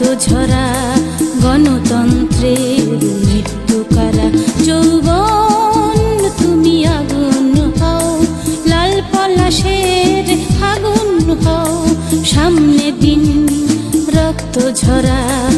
রক্তঝরা গণতন্ত্রের মৃত্যু করা? যৌবন, তুমি আগুন, হও। লাল পলাশের আগুন হও। সামনে দিন রক্তঝরা ঝরা